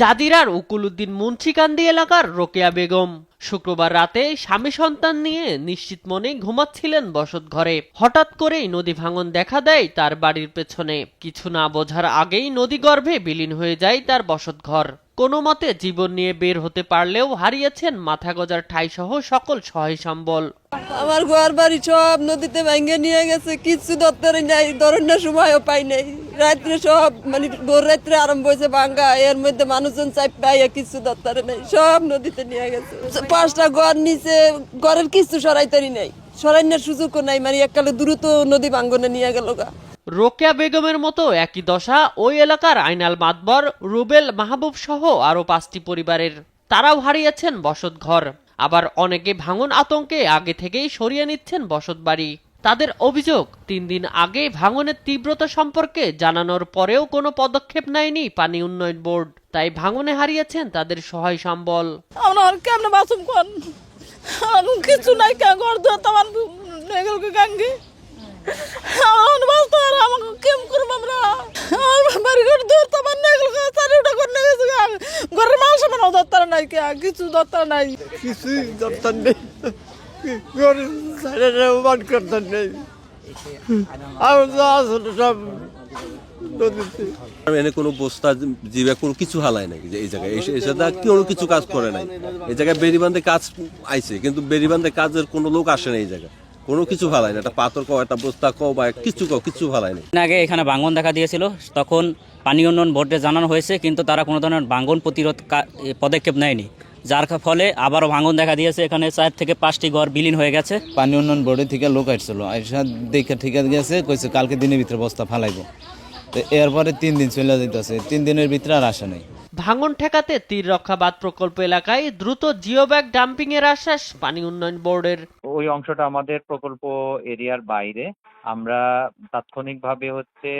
জাদিরার উকুলুদ্দিন মুন্সিকান্দি এলাকার রোকেয়া বেগম। শুক্রবার রাতে স্বামী সন্তান নিয়ে নিশ্চিত মনে ঘুমাচ্ছিলেন বসত ঘরে। হঠাৎ করেই নদী ভাঙন দেখা দেয় তার বাড়ির পেছনে। কিছু না বোঝার আগেই নদী গর্ভে বিলীন হয়ে যায় তার বসত ঘর। কোনো মতে জীবন নিয়ে বের হতে পারলেও হারিয়েছেন মাথা গজার ঠাই সহ সকল সহায় সম্বল। আমার ঘর বাড়ি সব নদীতে ভেঙে নিয়ে গেছে, কিচ্ছু দত্তরে নাই ধরনের সময়ও পাই নাই। রাত্রে সব মানে ভোর রাত্রে আরম্ভ হয়েছে ভাঙ্গা, এর মধ্যে মানুষজন চাই পাইয়া কিছু দত্তরে নেই, সব নদীতে নিয়ে গেছে। পাঁচটা ঘর নিচে, ঘরের কিছু সরাইতারি নাই, সরাইনের সুযোগও নাই মানে এককালে দ্রুত নদী ভাঙ্গনে নিয়ে গেল গা। রোকেয়া বেগমের মতো একই দশা ওই এলাকার আইনাল মাতবর, রুবেল মাহবুব সহ আরও পাঁচটি পরিবারের। তারাও হারিয়েছেন বসত ঘর। আবার অনেকে ভাঙন আতঙ্কে আগে থেকেই সরিয়ে নিচ্ছেন বসত বাড়ি। তাদের অভিযোগ, তিন দিন আগে ভাঙনের তীব্রতা সম্পর্কে জানানোর পরেও কোনো পদক্ষেপ নেয়নি পানি উন্নয়ন বোর্ড। তাই ভাঙনে হারিয়েছেন তাদের সহায় সম্বল। কিছু নাই কে ঘর ঘরের মাংস বানাও দত্তর নাই কে? কিছু দত্তর নাই। কিছুই দরকার নেই। ঘরের সাইডে মান করতে নেই। আমার যা আসলে সব এনে কোনো বস্তা জিবে কোনো কিছু হালায় নাই যে এই জায়গায়। এসে দা কেউ কিছু কাজ করে নাই। এই জায়গায় বেরিবান্ধে কাজ আইছে কিন্তু বেরিবান্ধে কাজের কোনো লোক আসে না এই জায়গায়। কোনো কিছু ফালায় না। একটা পাথর কও একটা বস্তা কও বা কিছু কও কিছু ফালায় নাই। আগে এখানে ভাঙন দেখা দিয়েছিল তখন পানি উন্নয়ন বোর্ডে জানানো হয়েছে কিন্তু তারা কোনো ধরনের ভাঙন প্রতিরোধ কা- পদক্ষেপ নেয়নি। যার ফলে আবারও ভাঙন দেখা দিয়েছে এখানে চার থেকে পাঁচটি ঘর বিলীন হয়ে গেছে। পানি উন্নয়ন বোর্ডের থেকে লোক আসছিল আইসা দেখে ঠিক গেছে কইছে কালকে দিনের ভিতরে বস্তা ফালাইব। তো এরপরে তিন দিন চলে যেতেছে তিন দিনের ভিতরে আর আসে নাই। ভাঙন ঠেকাতে তীর রক্ষা বাঁধ প্রকল্প এলাকায় দ্রুত জিও ব্যাগ ডাম্পিং এর আশ্বাস পানি উন্নয়ন বোর্ডের। ওই অংশটা আমাদের প্রকল্প এরিয়ার বাইরে। আমরা তাৎক্ষণিকভাবে হচ্ছে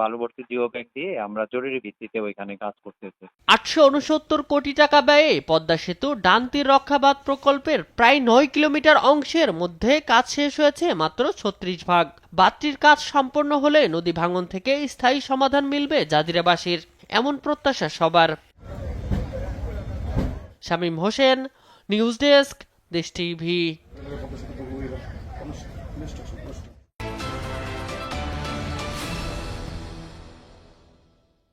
বালুবর্তী জিও ব্যাগ দিয়ে আমরা জরুরি ভিত্তিতে ওইখানে কাজ করতেছি। আটশো উনসত্তর কোটি টাকা ব্যয়ে পদ্মা সেতু ডান তীর রক্ষা বাঁধ প্রকল্পের প্রায় নয় কিলোমিটার অংশের মধ্যে কাজ শেষ হয়েছে মাত্র ছত্রিশ ভাগ। বাঁধটির কাজ সম্পন্ন হলে নদী ভাঙন থেকে স্থায়ী সমাধান মিলবে জাজিরাবাসীর। এমন প্রত্যাশা সবার। Shamim Hossain news desk Desh TV.